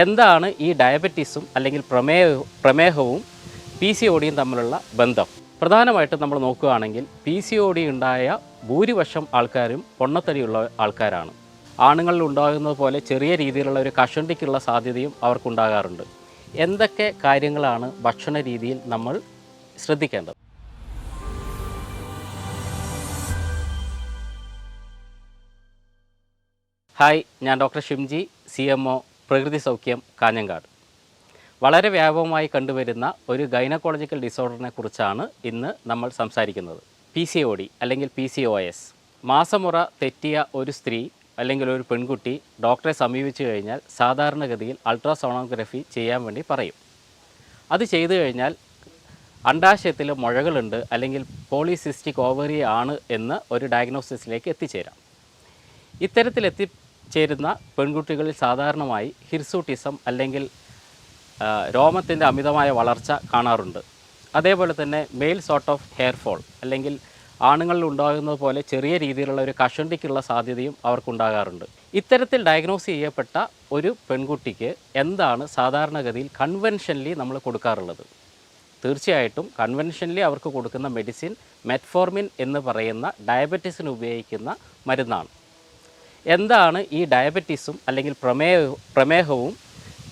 എന്താണ് ഈ ഡയബറ്റീസും അല്ലെങ്കിൽ പ്രമേഹ പ്രമേഹവും പി സി ഒ ഡിയും തമ്മിലുള്ള ബന്ധം? പ്രധാനമായിട്ടും നമ്മൾ നോക്കുകയാണെങ്കിൽ പി സി ഒ ഡി ഉണ്ടായ ഭൂരിപക്ഷം ആൾക്കാരും പൊണ്ണത്തടിയുള്ള ആൾക്കാരാണ്. ആണുങ്ങളിൽ ഉണ്ടാകുന്നത് പോലെ ചെറിയ രീതിയിലുള്ള ഒരു കഷണ്ടിക്കുള്ള സാധ്യതയും അവർക്കുണ്ടാകാറുണ്ട്. എന്തൊക്കെ കാര്യങ്ങളാണ് ഭക്ഷണ രീതിയിൽ നമ്മൾ ശ്രദ്ധിക്കേണ്ടത്? ഹായ് ഞാൻ doctor Shimji C M O Prakruthi Soukhyam Kanhangad വളരെ വ്യാപകമായി കണ്ടുവരുന്ന ഒരു ഗൈനക്കോളജിക്കൽ ഡിസോർഡറിനെ കുറിച്ചാണ് ഇന്ന് നമ്മൾ സംസാരിക്കുന്നത്. പി സി ഒ ഡി അല്ലെങ്കിൽ പി സി ഒ എസ് മാസമുറ തെറ്റിയ ഒരു സ്ത്രീ അല്ലെങ്കിൽ ഒരു പെൺകുട്ടി ഡോക്ടറെ സമീപിച്ചു കഴിഞ്ഞാൽ സാധാരണഗതിയിൽ അൾട്രാസോണോഗ്രഫി ചെയ്യാൻ വേണ്ടി പറയും. അത് ചെയ്തു കഴിഞ്ഞാൽ അണ്ടാശയത്തിൽ മുഴകളുണ്ട് അല്ലെങ്കിൽ പോളിസിസ്റ്റിക് ഓവറി ആണ് എന്ന് ഒരു ഡയഗ്നോസിസിലേക്ക് എത്തിച്ചേരാം. ഇത്തരത്തിൽ എത്തിച്ചേരുന്ന പെൺകുട്ടികളിൽ സാധാരണമായി ഹിർസൂട്ടിസം അല്ലെങ്കിൽ രോമത്തിന്റെ അമിതമായ വളർച്ച കാണാറുണ്ട്. അതേപോലെ തന്നെ male sort of hair fall അല്ലെങ്കിൽ ആണുങ്ങളിൽ ഉണ്ടാകുന്നത് പോലെ ചെറിയ രീതിയിലുള്ള ഒരു കഷണ്ടിക്കുള്ള സാധ്യതയും അവർക്കുണ്ടാകാറുണ്ട്. ഇത്തരത്തിൽ ഡയഗ്നോസ് ചെയ്യപ്പെട്ട ഒരു പെൺകുട്ടിക്ക് എന്താണ് സാധാരണഗതിയിൽ കൺവെൻഷനലി നമ്മൾ കൊടുക്കാറുള്ളത്? തീർച്ചയായിട്ടും കൺവെൻഷനലി അവർക്ക് കൊടുക്കുന്ന മെഡിസിൻ മെറ്റ്ഫോർമിൻ എന്ന് പറയുന്ന ഡയബറ്റീസിന് ഉപയോഗിക്കുന്ന മരുന്നാണ്. എന്താണ് ഈ ഡയബറ്റീസും അല്ലെങ്കിൽ പ്രമേഹ പ്രമേഹവും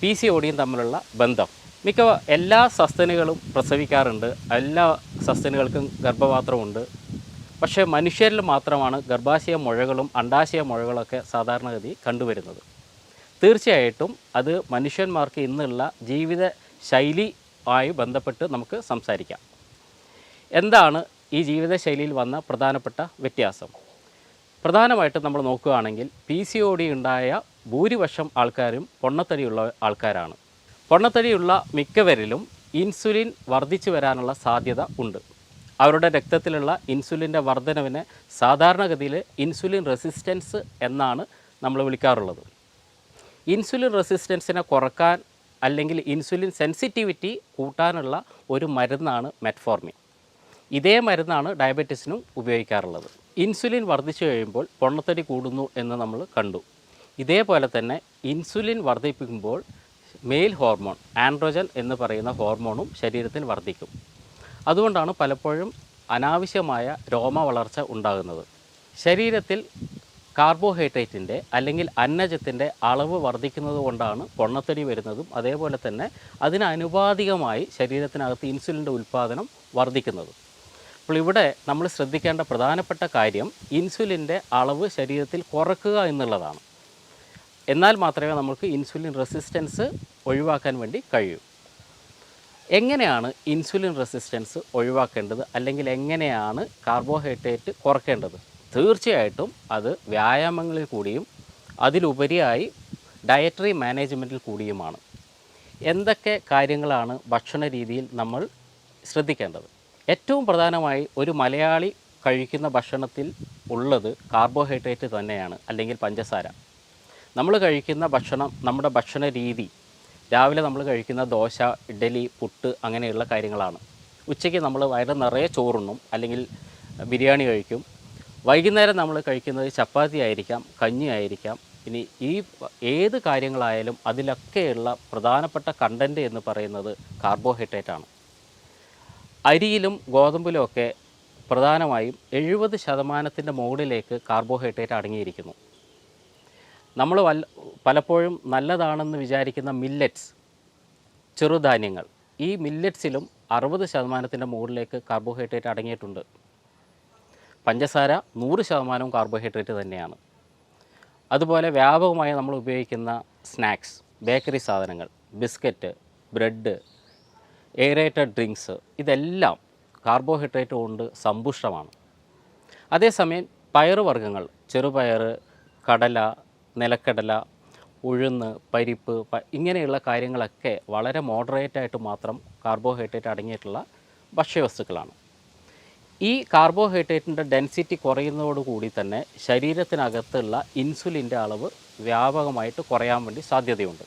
പി സി ഒടിയും തമ്മിലുള്ള ബന്ധം? മിക്ക എല്ലാ സസ്തനികളും പ്രസവിക്കാറുണ്ട്. എല്ലാ സസ്തനികൾക്കും ഗർഭപാത്രമുണ്ട് പക്ഷേ മനുഷ്യരിൽ മാത്രമാണ് ഗർഭാശയ മുഴകളും അണ്ടാശയ മുഴകളൊക്കെ സാധാരണഗതി കണ്ടുവരുന്നത്. തീർച്ചയായിട്ടും അത് മനുഷ്യന്മാർക്ക് ഇന്നുള്ള ജീവിത ശൈലി ആയി ബന്ധപ്പെട്ട് നമുക്ക് സംസാരിക്കാം. എന്താണ് ഈ ജീവിതശൈലിയിൽ വന്ന പ്രധാനപ്പെട്ട വ്യത്യാസം? പ്രധാനമായിട്ടും നമ്മൾ നോക്കുകയാണെങ്കിൽ പി സി ഒ ഡി ഉണ്ടായ ഭൂരിപക്ഷം ആൾക്കാരും പൊണ്ണത്തടിയുള്ള ആൾക്കാരാണ്. പൊണ്ണത്തടിയുള്ള മിക്കവരിലും ഇൻസുലിൻ വർദ്ധിച്ചു വരാനുള്ള സാധ്യത ഉണ്ട്. അവരുടെ രക്തത്തിലുള്ള ഇൻസുലിന്റെ വർധനവിനെ സാധാരണഗതിയിൽ ഇൻസുലിൻ റെസിസ്റ്റൻസ് എന്നാണ് നമ്മൾ വിളിക്കാറുള്ളത്. ഇൻസുലിൻ റെസിസ്റ്റൻസിനെ കുറയ്ക്കാൻ അല്ലെങ്കിൽ ഇൻസുലിൻ സെൻസിറ്റിവിറ്റി കൂട്ടാനുള്ള ഒരു മരുന്നാണ് മെറ്റ്ഫോർമിൻ. ഇതേ മരുന്നാണ് ഡയബറ്റീസിനും ഉപയോഗിക്കാറുള്ളത്. ഇൻസുലിൻ വർദ്ധിച്ചു കഴിയുമ്പോൾ പൊണ്ണത്തടി കൂടുന്നു എന്ന് നമ്മൾ കണ്ടു. ഇതേപോലെ തന്നെ ഇൻസുലിൻ വർദ്ധിപ്പിക്കുമ്പോൾ മെയിൽ ഹോർമോൺ ആൻഡ്രോജൻ എന്ന് പറയുന്ന ഹോർമോണും ശരീരത്തിൽ വർദ്ധിക്കും. അതുകൊണ്ടാണ് പലപ്പോഴും അനാവശ്യമായ രോമ വളർച്ച ഉണ്ടാകുന്നത്. ശരീരത്തിൽ കാർബോഹൈഡ്രേറ്റിന്റെ അല്ലെങ്കിൽ അന്നജത്തിന്റെ അളവ് വർദ്ധിക്കുന്നത് കൊണ്ടാണ് പൊണ്ണത്തടി വരുന്നതും അതേപോലെ തന്നെ അതിനനുപാതികമായി ശരീരത്തിനകത്ത് ഇൻസുലിന്റെ ഉൽപ്പാദനം വർദ്ധിക്കുന്നതും. അപ്പോൾ ഇവിടെ നമ്മൾ ശ്രദ്ധിക്കേണ്ട പ്രധാനപ്പെട്ട കാര്യം ഇൻസുലിന്റെ അളവ് ശരീരത്തിൽ കുറക്കുക എന്നുള്ളതാണ്. എന്നാൽ മാത്രമേ നമുക്ക് ഇൻസുലിൻ റെസിസ്റ്റൻസ് ഒഴിവാക്കാൻ വേണ്ടി കഴിയൂ. എങ്ങനെയാണ് ഇൻസുലിൻ റെസിസ്റ്റൻസ് ഒഴിവാക്കേണ്ടത്? അല്ലെങ്കിൽ എങ്ങനെയാണ് കാർബോഹൈഡ്രേറ്റ് കുറയ്ക്കേണ്ടത് തീർച്ചയായിട്ടും അത് വ്യായാമങ്ങളിൽ കൂടിയും അതിലുപരിയായി ഡയറ്ററി മാനേജ്മെന്റിൽ കൂടിയുമാണ്. എന്തൊക്കെ കാര്യങ്ങളാണ് ഭക്ഷണ രീതിയിൽ നമ്മൾ ശ്രദ്ധിക്കേണ്ടത്? ഏറ്റവും പ്രധാനമായി ഒരു മലയാളി കഴിക്കുന്ന ഭക്ഷണത്തിൽ ഉള്ളത് കാർബോഹൈഡ്രേറ്റ് തന്നെയാണ് അല്ലെങ്കിൽ പഞ്ചസാര. നമ്മൾ കഴിക്കുന്ന ഭക്ഷണം നമ്മുടെ ഭക്ഷണ രീതി രാവിലെ നമ്മൾ കഴിക്കുന്ന ദോശ ഇഡലി പുട്ട് അങ്ങനെയുള്ള കാര്യങ്ങളാണ്. ഉച്ചയ്ക്ക് നമ്മൾ വയറ് നിറയെ ചോറുണ്ണും അല്ലെങ്കിൽ ബിരിയാണി കഴിക്കും. വൈകുന്നേരം നമ്മൾ കഴിക്കുന്നത് ചപ്പാത്തി ആയിരിക്കാം കഞ്ഞി ആയിരിക്കാം. ഇനി ഈ ഏത് കാര്യങ്ങളായാലും അതിലൊക്കെയുള്ള പ്രധാനപ്പെട്ട കണ്ടന്റ് എന്ന് പറയുന്നത് കാർബോഹൈഡ്രേറ്റ് ആണ്. അരിയിലും ഗോതമ്പിലും ഒക്കെ പ്രധാനമായും എഴുപത് ശതമാനത്തിന്റെ മുകളിലേക്ക് കാർബോഹൈഡ്രേറ്റ് അടങ്ങിയിരിക്കുന്നു. നമ്മൾ വല്ല പലപ്പോഴും നല്ലതാണെന്ന് വിചാരിക്കുന്ന മില്ലറ്റ്സ് ചെറുധാന്യങ്ങൾ ഈ മില്ലറ്റ്സിലും അറുപത് ശതമാനത്തിന്റെ മുകളിലേക്ക് കാർബോഹൈഡ്രേറ്റ് അടങ്ങിയിട്ടുണ്ട്. പഞ്ചസാര നൂറ് ശതമാനവും കാർബോഹൈഡ്രേറ്റ് തന്നെയാണ്. അതുപോലെ വ്യാപകമായി നമ്മൾ ഉപയോഗിക്കുന്ന സ്നാക്സ് ബേക്കറി സാധനങ്ങൾ ബിസ്ക്കറ്റ് ബ്രെഡ് എയറേറ്റഡ് ഡ്രിങ്ക്സ് ഇതെല്ലാം കാർബോഹൈഡ്രേറ്റ് കൊണ്ട് സമ്പുഷ്ടമാണ്. അതേസമയം പയറുവർഗങ്ങൾ ചെറുപയർ കടല നിലക്കടല ഉഴുന്ന് പരിപ്പ് ഇങ്ങനെയുള്ള കാര്യങ്ങളൊക്കെ വളരെ മോഡറേറ്റ് ആയിട്ട് മാത്രം കാർബോഹൈഡ്രേറ്റ് അടങ്ങിയിട്ടുള്ള ഭക്ഷ്യവസ്തുക്കളാണ്. ഈ കാർബോഹൈഡ്രേറ്റിന്റെ ഡെൻസിറ്റി കുറയുന്നതോടുകൂടി തന്നെ ശരീരത്തിനകത്തുള്ള ഇൻസുലിന്റെ അളവ് വ്യാപകമായിട്ട് കുറയാൻ വേണ്ടി സാധ്യതയുണ്ട്.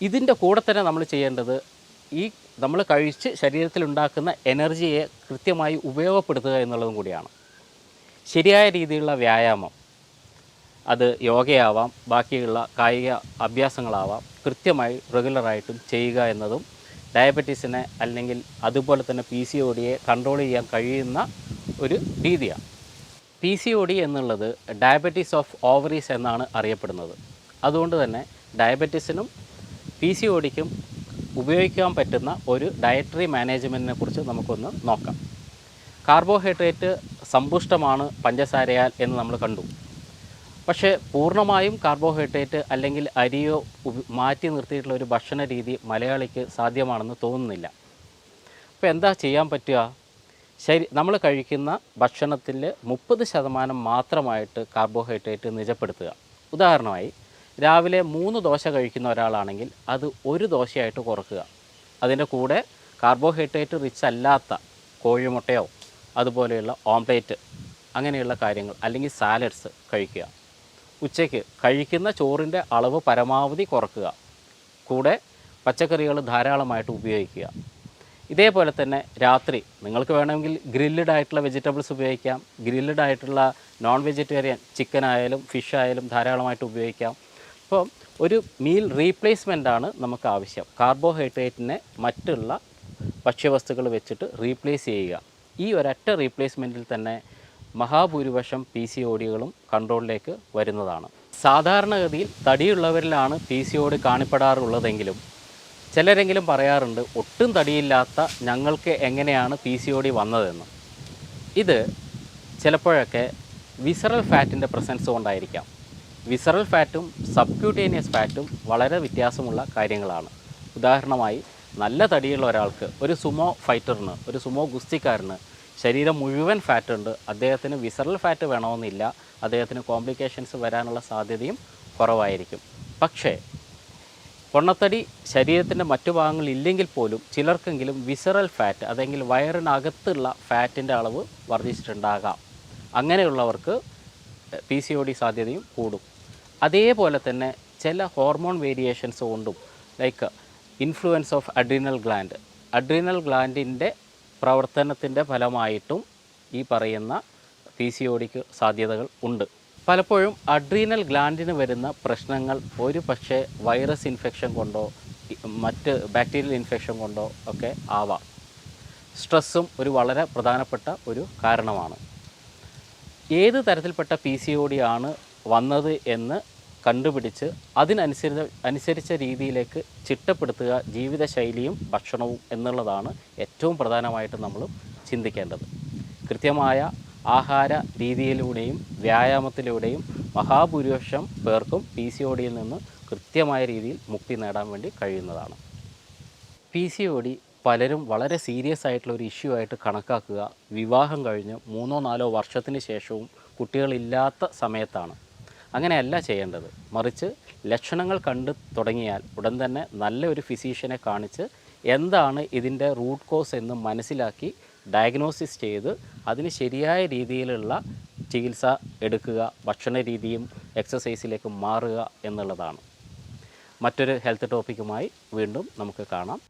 ഇതിന്റെ കൂടെ തന്നെ നമ്മൾ ചെയ്യേണ്ടത് ഈ നമ്മൾ കഴിച്ച് ശരീരത്തിലുണ്ടാക്കുന്ന എനർജിയെ കൃത്യമായി ഉപയോഗപ്പെടുത്തുക എന്നുള്ളതും കൂടിയാണ്. ശരിയായ രീതിയിലുള്ള വ്യായാമം അത് യോഗയാവാം ബാക്കിയുള്ള കായിക അഭ്യാസങ്ങളാവാം കൃത്യമായി റെഗുലറായിട്ടും ചെയ്യുക എന്നതും ഡയബറ്റീസിനെ അല്ലെങ്കിൽ അതുപോലെ തന്നെ പി സി ഒ ഡിയെ കൺട്രോൾ ചെയ്യാൻ കഴിയുന്ന ഒരു രീതിയാണ്. പി സി ഒ ഡി എന്നുള്ളത് ഡയബറ്റീസ് ഓഫ് ഓവറീസ് എന്നാണ് അറിയപ്പെടുന്നത്. അതുകൊണ്ട് തന്നെ ഡയബറ്റീസിനും പി സി ഒ ഡിക്കും ഉപയോഗിക്കാൻ പറ്റുന്ന ഒരു ഡയറ്ററി മാനേജ്മെന്റിനെ കുറിച്ച് നമുക്കൊന്ന് നോക്കാം. കാർബോഹൈഡ്രേറ്റ് സമ്പുഷ്ടമാണ് പഞ്ചസാരയാൽ എന്ന് നമ്മൾ കണ്ടു. പക്ഷേ പൂർണമായും കാർബോഹൈഡ്രേറ്റ് അല്ലെങ്കിൽ അരിയോ മാറ്റി നിർത്തിയിട്ടുള്ള ഒരു ഭക്ഷണ രീതി മലയാളിക്ക് സാധ്യമാണെന്ന് തോന്നുന്നില്ല. അപ്പോൾ എന്താ ചെയ്യാൻ പറ്റുക? ശരി നമ്മൾ കഴിക്കുന്ന ഭക്ഷണത്തിൽ മുപ്പത് ശതമാനം മാത്രമായിട്ട് കാർബോഹൈഡ്രേറ്റ് നിജപ്പെടുത്തുക. ഉദാഹരണമായി രാവിലെ മൂന്ന് ദോശ കഴിക്കുന്ന ഒരാളാണെങ്കിൽ അത് ഒരു ദോശയായിട്ട് കുറക്കുക. അതിന്റെ കൂടെ കാർബോഹൈഡ്രേറ്റ് റിച്ച് അല്ലാത്ത കോഴിമുട്ടയോ അതുപോലെയുള്ള ഓംപ്ലേറ്റ് അങ്ങനെയുള്ള കാര്യങ്ങൾ അല്ലെങ്കിൽ സാലഡ്സ് കഴിക്കുക. ഉച്ചയ്ക്ക് കഴിക്കുന്ന ചോറിന്റെ അളവ് പരമാവധി കുറക്കുക. കൂടെ പച്ചക്കറികൾ ധാരാളമായിട്ട് ഉപയോഗിക്കുക. ഇതേപോലെ തന്നെ രാത്രി നിങ്ങൾക്ക് വേണമെങ്കിൽ ഗ്രില്ലഡ് ആയിട്ടുള്ള വെജിറ്റബിൾസ് ഉപയോഗിക്കാം. ഗ്രില്ലഡ് ആയിട്ടുള്ള നോൺ വെജിറ്റേറിയൻ ചിക്കൻ ആയാലും ഫിഷ് ആയാലും ധാരാളമായിട്ട് ഉപയോഗിക്കാം. അപ്പോൾ ഒരു മീൽ റീപ്ലേസ്മെന്റ് ആണ് നമുക്ക് ആവശ്യം. കാർബോഹൈഡ്രേറ്റിനെ മറ്റുള്ള ഭക്ഷ്യവസ്തുക്കൾ വെച്ചിട്ട് റീപ്ലേസ് ചെയ്യുക. ഈ ഒരൊറ്റ റീപ്ലേസ്മെന്റിൽ തന്നെ മഹാഭൂരിപക്ഷം പി സി ഒ കൺട്രോളിലേക്ക് വരുന്നതാണ്. സാധാരണഗതിയിൽ തടിയുള്ളവരിലാണ് പി സി ഒ കാണിപ്പെടാറുള്ളതെങ്കിലും ചിലരെങ്കിലും പറയാറുണ്ട് ഒട്ടും തടിയില്ലാത്ത ഞങ്ങൾക്ക് എങ്ങനെയാണ് പി സി ഒ ഡി വന്നതെന്ന്. ഇത് ചിലപ്പോഴൊക്കെ വിസറൽ ഫാറ്റിന്റെ പ്രസൻസ് കൊണ്ടായിരിക്കാം. വിസറൽ ഫാറ്റും സബ്ക്യൂട്ടേനിയസ് ഫാറ്റും വളരെ വ്യത്യാസമുള്ള കാര്യങ്ങളാണ്. ഉദാഹരണമായി നല്ല തടിയുള്ള ഒരാൾക്ക് ഒരു സുമോ ഫൈറ്ററിന് ഒരു സുമോ ഗുസ്തിക്കാരന് ശരീരം മുഴുവൻ ഫാറ്റ് ഉണ്ട്. അദ്ദേഹത്തിന് വിസറൽ ഫാറ്റ് വേണമെന്നില്ല. അദ്ദേഹത്തിന് കോംപ്ലിക്കേഷൻസ് വരാനുള്ള സാധ്യതയും കുറവായിരിക്കും. പക്ഷേ പൊണ്ണത്തടി ശരീരത്തിന്റെ മറ്റു ഭാഗങ്ങൾ ഇല്ലെങ്കിൽ പോലും ചിലർക്കെങ്കിലും വിസറൽ ഫാറ്റ് അതെങ്കിൽ വയറിനകത്തുള്ള ഫാറ്റിന്റെ അളവ് വർദ്ധിച്ചിട്ടുണ്ടാകാം. അങ്ങനെയുള്ളവർക്ക് പി സി ഒ ഡി സാധ്യതയും കൂടും. അതേപോലെ തന്നെ ചില ഹോർമോൺ വേരിയേഷൻസ് കൊണ്ടും like influence of adrenal gland adrenal ഗ്ലാൻഡിന്റെ പ്രവർത്തനത്തിന്റെ ഫലമായിട്ടും ഈ പറയുന്ന പി സി ഒ ഡിക്ക് സാധ്യതകൾ ഉണ്ട്. പലപ്പോഴും അഡ്രീനൽ ഗ്ലാൻഡിന് വരുന്ന പ്രശ്നങ്ങൾ ഒരു പക്ഷേ വൈറസ് ഇൻഫെക്ഷൻ കൊണ്ടോ മറ്റ് ബാക്ടീരിയൽ ഇൻഫെക്ഷൻ കൊണ്ടോ ഒക്കെ ആവാം. സ്ട്രെസ്സും ഒരു വളരെ പ്രധാനപ്പെട്ട ഒരു കാരണമാണ്. ഏത് തരത്തിൽപ്പെട്ട പി സി ഒ ഡി ആണ് വന്നത് എന്ന് കണ്ടുപിടിച്ച് അതിനനുസരിച്ച അനുസരിച്ച രീതിയിലേക്ക് ചിട്ടപ്പെടുത്തുക ജീവിതശൈലിയും ഭക്ഷണവും എന്നുള്ളതാണ് ഏറ്റവും പ്രധാനമായിട്ട് നമ്മൾ ചിന്തിക്കേണ്ടത്. കൃത്യമായ ആഹാര രീതിയിലൂടെയും വ്യായാമത്തിലൂടെയും മഹാഭൂരിപക്ഷം പേർക്കും പി സി ഒ ഡിയിൽ നിന്ന് കൃത്യമായ രീതിയിൽ മുക്തി നേടാൻ വേണ്ടി കഴിയുന്നതാണ്. പി സി ഒ ഡി പലരും വളരെ സീരിയസ് ആയിട്ടുള്ള ഒരു ഇഷ്യൂ ആയിട്ട് കണക്കാക്കുക. വിവാഹം കഴിഞ്ഞ് മൂന്നോ നാലോ വർഷത്തിന് ശേഷവും കുട്ടികളില്ലാത്ത സമയത്താണ്. അങ്ങനെയല്ല ചെയ്യേണ്ടത്. മറിച്ച് ലക്ഷണങ്ങൾ കണ്ട് തുടങ്ങിയാൽ ഉടൻ തന്നെ നല്ല ഒരു ഫിസീഷ്യനെ കാണിച്ച് എന്താണ് ഇതിന്റെ റൂട്ട് കോസ് എന്ന് മനസ്സിലാക്കി ഡയഗ്നോസിസ് ചെയ്ത് അതിന് ശരിയായ രീതിയിലുള്ള ചികിത്സ എടുക്കുക ഭക്ഷണ രീതിയും എക്സസൈസിലേക്ക് മാറുക എന്നുള്ളതാണ്. മറ്റൊരു ഹെൽത്ത് ടോപ്പിക്കുമായി വീണ്ടും നമുക്ക് കാണാം.